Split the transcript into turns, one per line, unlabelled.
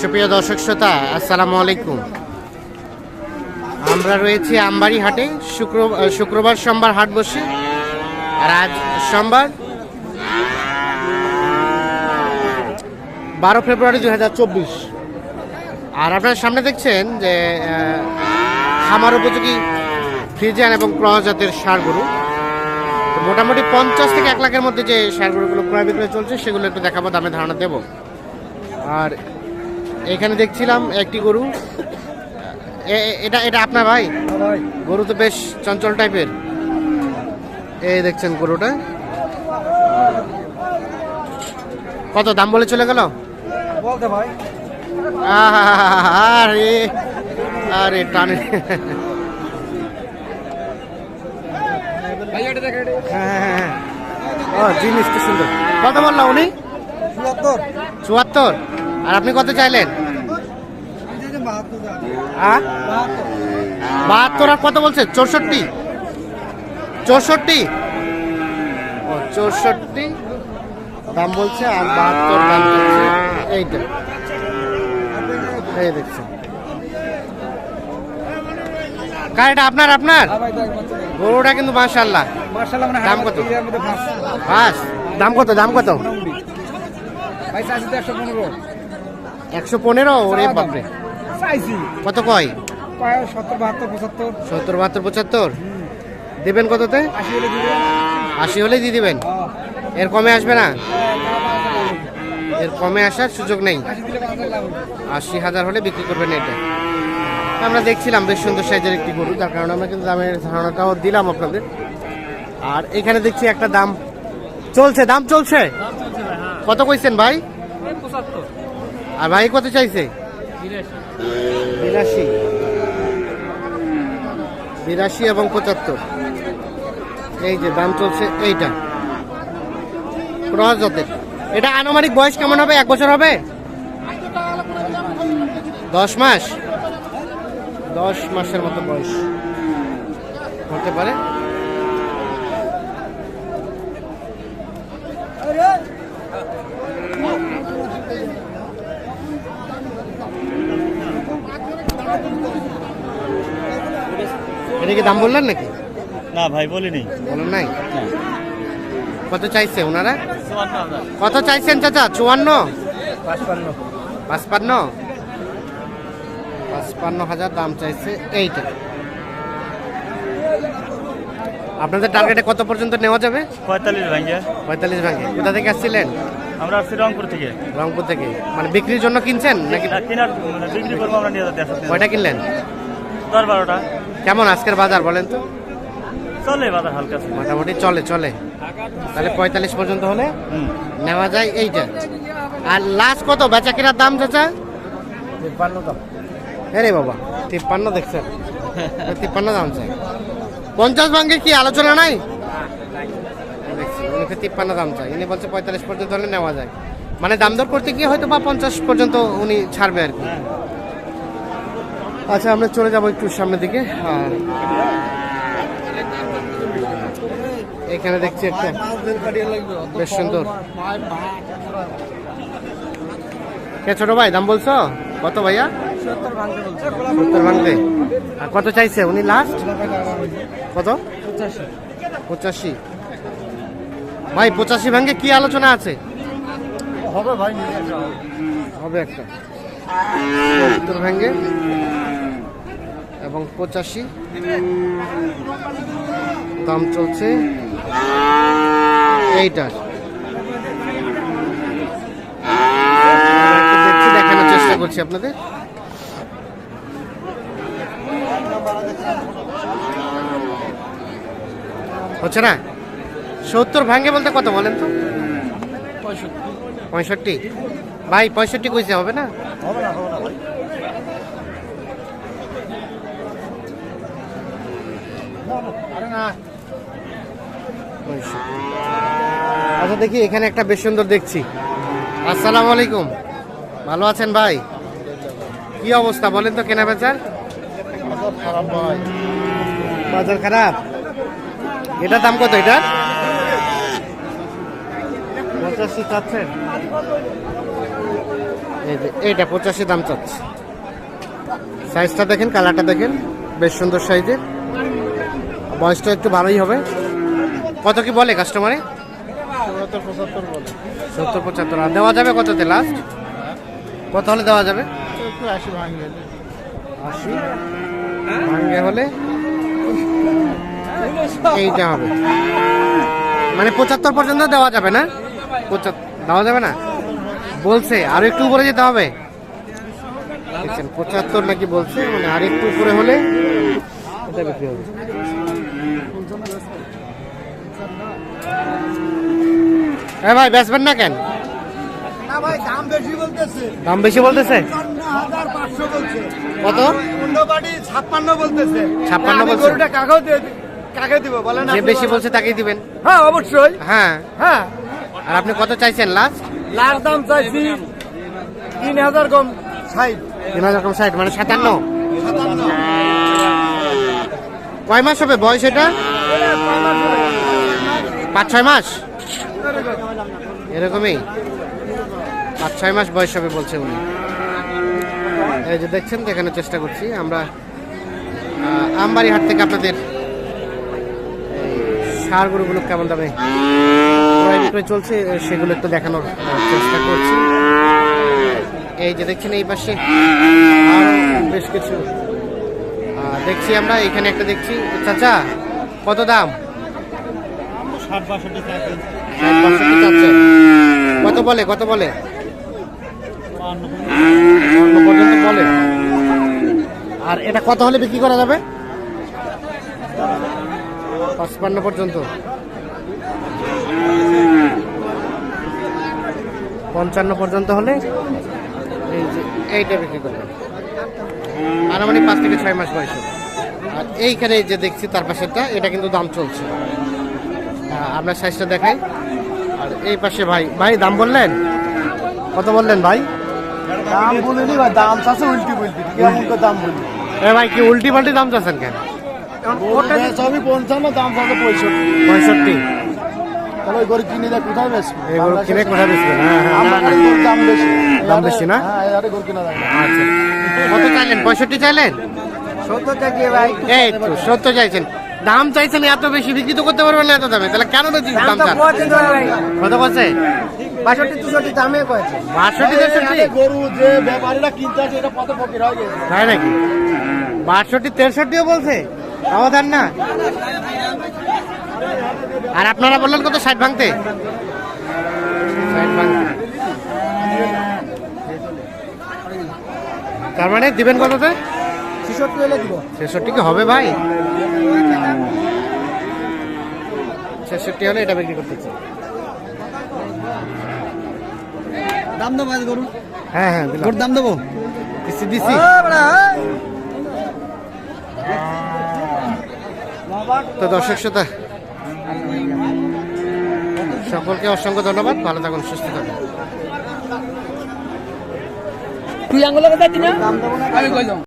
সুপ্রিয় দর্শক শ্রোতা, আসসালামু আলাইকুম। আমরা রয়েছি আমবাড়ি হাটে, শুক্র শুক্রবার সোমবার হাট বসে, আর আজ সোমবার বারো ফেব্রুয়ারি দু হাজার চব্বিশ। আর আপনার সামনে দেখছেন যে খামার উপযোগী ফ্রিজিয়ান এবং ক্রস জাতের সার গরু মোটামুটি পঞ্চাশ থেকে এক লাখের মধ্যে যে সার গরুগুলো ক্রয় বিক্রয় চলছে, সেগুলো একটু দেখাবো, দামে ধারণা দেবো। আর এখানে দেখছিলাম একটি গরু। এটা এটা আপনার ভাই? গরু তো বেশ চঞ্চল টাইপের। এই দেখছেন গরুটা। কত দাম বলে চলে গেল?
বলতে ভাই।
আরে আরে টানে হ্যাঁ, হ্যাঁ, হ্যাঁ। জিনিস তো সুন্দর কত বললাম উনি
চুয়াত্তর
চুয়াত্তর আর আপনি কত চাইলেন? হ্যাঁ? বাহাত্তর আর কত বলছে? চৌষট্টি? চৌষট্টি? ও চৌষট্টি। দাম বলছে আর বাহাত্তর দাম এইটা। এই দেখছেন। এটা আপনার আপনার? গরুটা কিন্তু মাশাল্লাহ
মানে
দাম কত?
এরিয়ার
বাস। দাম কত? দাম কত?
ভাই চাইছি একশো পনেরো।
একশো পনেরো? ওরে বাপরে।
চাইছি
কত কয়?
সত্তর বাহাত্তর পঁচাত্তর।
সত্তর বাহাত্তর পঁচাত্তর? দেবেন কততে?
আশি হলে
দিয়ে দিবেন। এর কমে আসবে না? এর কমে আসার সুযোগ নেই।
আশি হাজার
হলে বিক্রি করবেন এটা। আমরা দেখছিলাম বেশ সুন্দর সাইজের একটি গরু তার কারণে আমরা কিন্তু দামের ধারণাটাও দিলাম আপনাদের। আর এখানে দেখছি একটা দাম চলছে। দাম চলছে? কত কইছেন ভাই? আর ভাই কত চাইছে? বিরাশি। বিরাশি এবং পঁচাত্তর। এই যে দাম চলছে এইটা। ক্রস এটা আনুমানিক বয়স কেমন হবে? এক বছর হবে? দশ মাস? দশ মাসের মতো বয়স। হতে পারে। কি দাম বললেন নাকি?
না ভাই বলিনি।
বলেন নাই? কত চাইছে ওনারা? কত চাইছেন চাচা? চুয়ান্ন?
পাঁচপান্ন।
পাঁচপান্ন? হাজার দাম চাইছে এইটা। আপনাদের টার্গেটে কত পর্যন্ত নেওয়া যাবে?
পঁয়তাল্লিশ ভাঙ্গে।
পঁয়তাল্লিশ ভাঙে কোথা থেকে আসছিলেন?
আমরা আসছি রংপুর থেকে।
রংপুর থেকে। মানে বিক্রির জন্য কিনছেন নাকি?
কেনার মানে বিক্রি করব আমরা নিয়ে যাতে
কয়টা কিনলেন?
দশ বারোটা।
কেমন আজকের বাজার বলেন তো?
চলে বাজার হালকা
মোটামুটি চলে চলে। তাহলে পঁয়তাল্লিশ পর্যন্ত হলে নেওয়া যায় এইটা। আর লাস্ট কত? বেচা কেনার দাম চাচা?
তিপ্পান্ন দাম।
হ্যাঁ রে বাবা তিপ্পান্ন দেখছেন? তিপ্পান্ন দাম চাই। পঞ্চাশ ভাঙ্গে কি আলোচনা নাই? দেখছি উনিকে তিপ্পান্ন দাম চাই। উনি বলছে পঁয়তাল্লিশ পর্যন্ত হলে নেওয়া যায়। মানে দাম দর করতে গিয়ে হয়তো বা পঞ্চাশ পর্যন্ত উনি ছাড়বে আর কি। আচ্ছা আমরা চলে যাব একটু সামনের দিকে। আর এখানে দেখছি একটা বেশ সুন্দর। কে ছোট ভাই দাম বলছো? কত ভাইয়া?
সত্তর ভাঙতে।
আর কত চাইছে? উনি লাস্ট কত?
পঁচাশি।
পঁচাশি ভাই পঁচাশি ভাঙ্গে কি আলোচনা আছে?
হবে ভাই
হবে একটা। সত্তর ভাঙ্গে এবং পঁচাশি। দাম চলছে এইটার দেখছি দেখানোর চেষ্টা করছি আপনাদের। হচ্ছে না? সত্তর ভাঙ্গে বলতে কত বলেন তো? পঁয়ষট্টি। ভাই পঁয়ষট্টি কইছে হবে না?
হবে না হবে না ভাই আরে না
পঁয়ষট্টি। আচ্ছা দেখি, এখানে একটা বেশ সুন্দর দেখছি। আসসালামু আলাইকুম। ভালো আছেন ভাই? কি অবস্থা, বলেন তো কেনা বেচার? বাজার খারাপ? এটার দাম কত এটা? পঁচাশি চাচ্ছেন। এইটা পঁচাশি দাম চাচ্ছে। সাইজটা দেখেন, কালারটা দেখেন, বেশ সুন্দর সাইজের। বয়সটা একটু ভালোই হবে। কত কি বলে কাস্টমারে সত্তর পঁচাত্তর। আর দেওয়া যাবে কততে লাস্ট কত হলে দেওয়া যাবে? ভাঙ্গে হলে এইটা হবে। মানে পঁচাত্তর পর্যন্ত দেওয়া যাবে না? পঁচাত্তর দেওয়া যাবে না? বলছে, আর একটু উপরে যেতে হবে। পঁচাত্তর নাকি বলছে মানে আর একটু উপরে হলে এটা বিক্রি হবে। হ্যাঁ ভাই বেচবেন না কেন?
দাম বেশি বলতেছে।
কত?
ছাপ্পান্ন বলতেছে।
56 বলছে।
কাকে দিব বলেন
যে বেশি বলছে তাকেই দিবেন?
হ্যাঁ অবশ্যই।
হ্যাঁ।
হ্যাঁ।
আর আপনি কত চাইছেন লাস্ট
লাস্ট দাম চাইছি তিন হাজার কম ষাট।
তিন হাজার কম ষাট মানে সাতান্ন। কয় মাস হবে বয়স এটা? পাঁচ ছয় মাস? এরকমই? পাঁচ ছয় মাস বয়স হবে বলছে উনি। এই যে দেখছেন দেখানোর চেষ্টা করছি। আমরা আমবাড়ি হাট থেকে আপনাদের সার গরুগুলো কেমন দামে চলছে সেগুলো একটু দেখানোর চেষ্টা করছি। এই যে দেখছেন, এই পাশে বেশ কিছু দেখছি আমরা, এখানে একটা দেখছি। চাচা, কত দাম? কত বলে কত বলে? আর এটা কত হলে বিক্রি করা যাবে? পঁচপান্ন পর্যন্ত। পঞ্চান্ন পর্যন্ত হলে এইটা বিক্রি করবে। আনুমানিক পাঁচ থেকে ছয় মাস বয়সে আর এইখানে যে দেখছি তার পাশেরটা এটা কিন্তু দাম চলছে। আপনার সাইজটা দেখাই। আর এই পাশে ভাই ভাই দাম বললেন? কত বললেন ভাই?
দাম বলিনি ভাই দাম চাচ্ছে উল্টি কেমন দাম বলি?
এ ভাই কি উল্টি পাল্টি দাম চাচ্ছেন কেন?
সবই পঞ্চান্ন দাম চাচ্ছে পঁয়ষট্টি।
পঁয়ষট্টি।
তাহলে ওই গরু কিনে দেয় কোথায় বেশি
এগুলো কিনে কোথায় হ্যাঁ হ্যাঁ না।
দাম বেশি।
দাম বেশি না?
হ্যাঁ আরে গরু কিনা
আচ্ছা। কত চাইলেন? পঁয়ষট্টি চাইলেন?
সত্তর টাকা ভাই।
এই তো সত্তর চাইছেন। দাম চাইছেন এত বেশি বিক্রি তো করতে পারবেন না এত দামে। তাহলে কেন বেশি দাম চান কত করছে
বাষট্টি চৌষট্টি দামে কয়েছে
বাষট্টি তেষট্টি?
গরু যে ব্যাপারীরা কিনতে আছে এটা কত ফকির হয়ে গেছে।
তাই নাকি? বাষট্টি তেষট্টিও বলছে? দেন না? আর আপনারা বললেন কত ষাট ভাঙতে? তার মানে দিবেন কততে?
ছেষট্টি হলে দিব।
ছেষট্টি কি হবে ভাই? ছেষট্টি হলে এটা বিক্রি করতে চাই।
দাম দেবো আজ গরু
হ্যাঁ হ্যাঁ।
গরুর দাম দেবো?
দিছি দিছি তো দর্শক শ্রোতা সকলকে অসংখ্য ধন্যবাদ ভালো থাকুন সুস্থ থাকুন।
তুই আঙুলের কথা দিনা? আমি কইলাম